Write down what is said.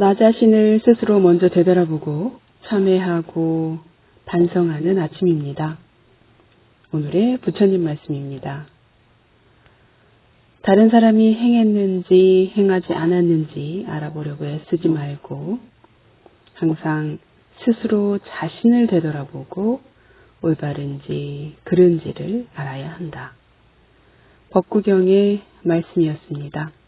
나 자신을 스스로 먼저 되돌아보고 참회하고 반성하는 아침입니다. 오늘의 부처님 말씀입니다. 다른 사람이 행했는지 행하지 않았는지 알아보려고 애쓰지 말고 항상 스스로 자신을 되돌아보고 올바른지 그른지를 알아야 한다. 법구경의 말씀이었습니다.